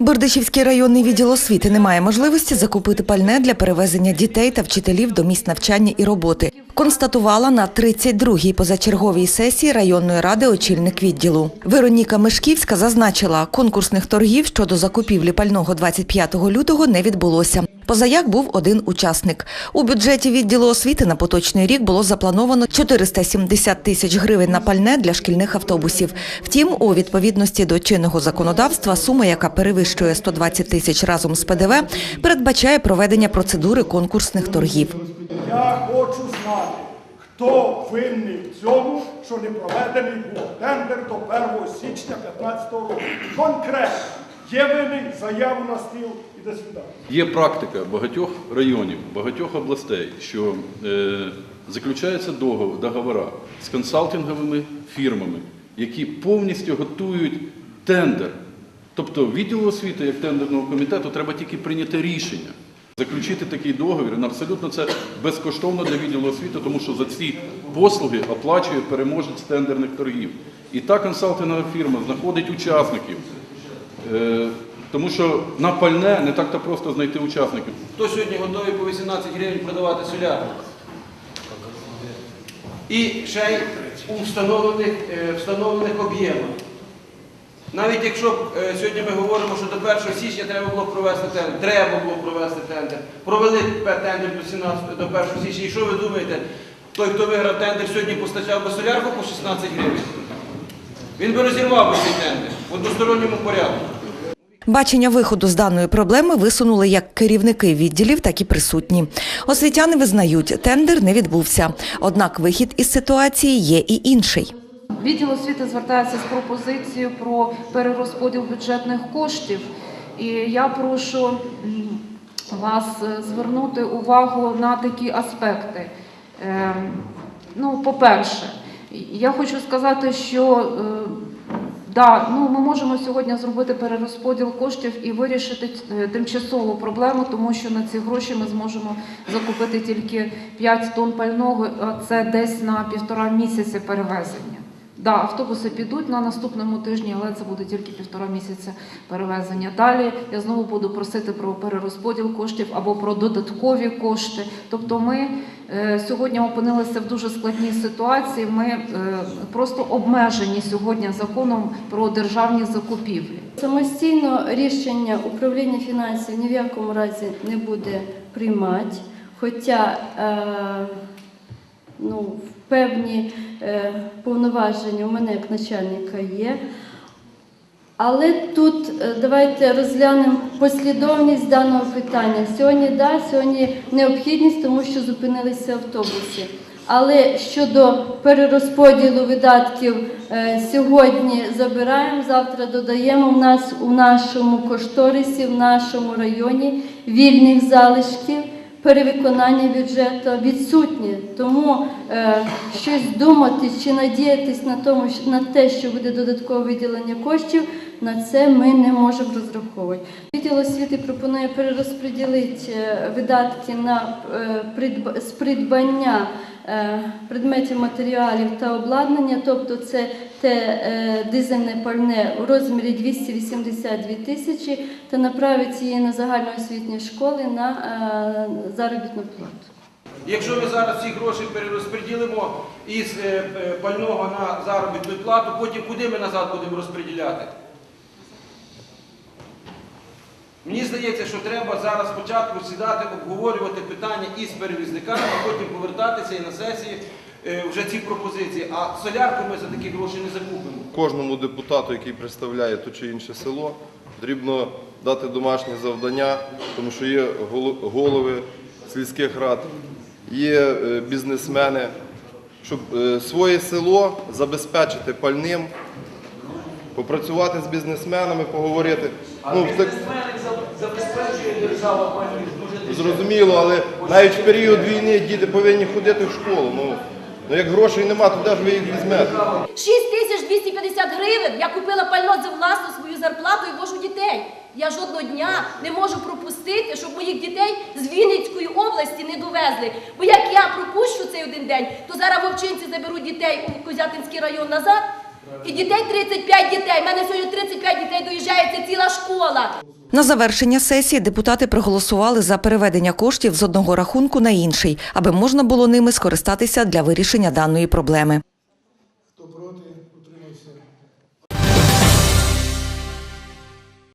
Бердичівський районний відділ освіти не має можливості закупити пальне для перевезення дітей та вчителів до місць навчання і роботи. Констатувала на 32-й позачерговій сесії районної ради очільник відділу. Вероніка Мешківська зазначила, конкурсних торгів щодо закупівлі пального 25 лютого не відбулося. Позаяк був один учасник. У бюджеті відділу освіти на поточний рік було заплановано 470 тисяч гривень на пальне для шкільних автобусів. Втім, у відповідності до чинного законодавства сума, яка перевищує 120 тисяч разом з ПДВ, передбачає проведення процедури конкурсних торгів. Я хочу знати, хто винний в цьому, що не проведений був тендер до 1 січня 2015 року. Конкретно є винний, заяву на стіл і до свидання. Є практика багатьох районів, багатьох областей, що е, заключаються договор- договори з консалтинговими фірмами, які повністю готують тендер. Тобто відділу освіти, як тендерного комітету, треба тільки прийняти рішення. Заключити такий договір, і абсолютно це безкоштовно для відділу освіти, тому що за ці послуги оплачує переможець тендерних торгів. І та консалтингова фірма знаходить учасників. Е, Тому що на пальне не так-то просто знайти учасників. Хто сьогодні готовий по 18 гривень продавати солярку? І ще й у встановлених, е, встановлених об'ємах. Навіть якщо е, сьогодні ми говоримо, що до 1 січня треба було провести тендер, треба було провести тендер, провели тендер до 17, до 1 січня. І що ви думаєте? Той, хто виграв тендер, сьогодні постачав би солярку по 16 гривень. Він би розірвав би цей тендер в односторонньому порядку. Бачення виходу з даної проблеми висунули як керівники відділів, так і присутні. Освітяни визнають, тендер не відбувся. Однак вихід із ситуації є і інший. Відділ освіти звертається з пропозицією про перерозподіл бюджетних коштів. І я прошу вас е, звернути увагу на такі аспекти. Е, Ну, по-перше, я хочу сказати, що е, Да, ну ми можемо сьогодні зробити перерозподіл коштів і вирішити е, тимчасову проблему, тому що на ці гроші ми зможемо закупити тільки 5 тонн пального, а це десь на півтора місяці перевезення. Да, автобуси підуть на наступному тижні, але це буде тільки півтора місяця перевезення. Далі я знову буду просити про перерозподіл коштів або про додаткові кошти. Тобто ми сьогодні опинилися в дуже складній ситуації. Ми е, просто обмежені сьогодні законом про державні закупівлі. Самостійно рішення управління фінансів ні в якому разі не буде приймати, хоча е, ну, певні е, повноваження у мене як начальника є. Але тут е, давайте розглянемо послідовність даного питання. Сьогодні да, сьогодні необхідність, тому що зупинилися автобуси. Але щодо перерозподілу видатків е, сьогодні забираємо, завтра додаємо. У нас у нашому кошторисі, в нашому районі вільних залишків перевиконання бюджету відсутнє. Тому е, щось думати чи надіятись на тому, на те, що буде додаткове виділення коштів, на це ми не можемо розраховувати. Відділ освіти пропонує перерозподілити е, видатки на е, з придбання е, предметів матеріалів та обладнання, тобто це те дизельне пальне у розмірі 282 тисячі, та направити її на загальноосвітні школи на заробітну плату. Якщо ми зараз ці гроші перерозподілимо із пального на заробітну плату, потім куди ми назад будемо розподіляти? Мені здається, що треба зараз спочатку сідати, обговорювати питання із перевізниками, а потім повертатися і на сесії е, вже ці пропозиції. А солярку ми за такі гроші не закупимо. Кожному депутату, який представляє то чи інше село, потрібно дати домашнє завдання, тому що є голови сільських рад, є е, бізнесмени, щоб е, своє село забезпечити пальним, попрацювати з бізнесменами, поговорити. Ну, так, забезпечує держава пальним. зрозуміло, але навіть в період війни діти повинні ходити в школу. Ну, ну як грошей нема, то де ж ви їх візьмете? 6 тисяч 250 гривень. Я купила пально за власну свою зарплату і вожу дітей. Я жодного дня не можу пропустити, щоб моїх дітей з Вінницької області не довезли. Бо як я пропущу цей один день, то зараз вовчинці заберуть дітей у Козятинський район назад. І дітей 35 дітей. У мене сьогодні 35 дітей доїжджається цілий отримувала. На завершення сесії депутати проголосували за переведення коштів з одного рахунку на інший, аби можна було ними скористатися для вирішення даної проблеми.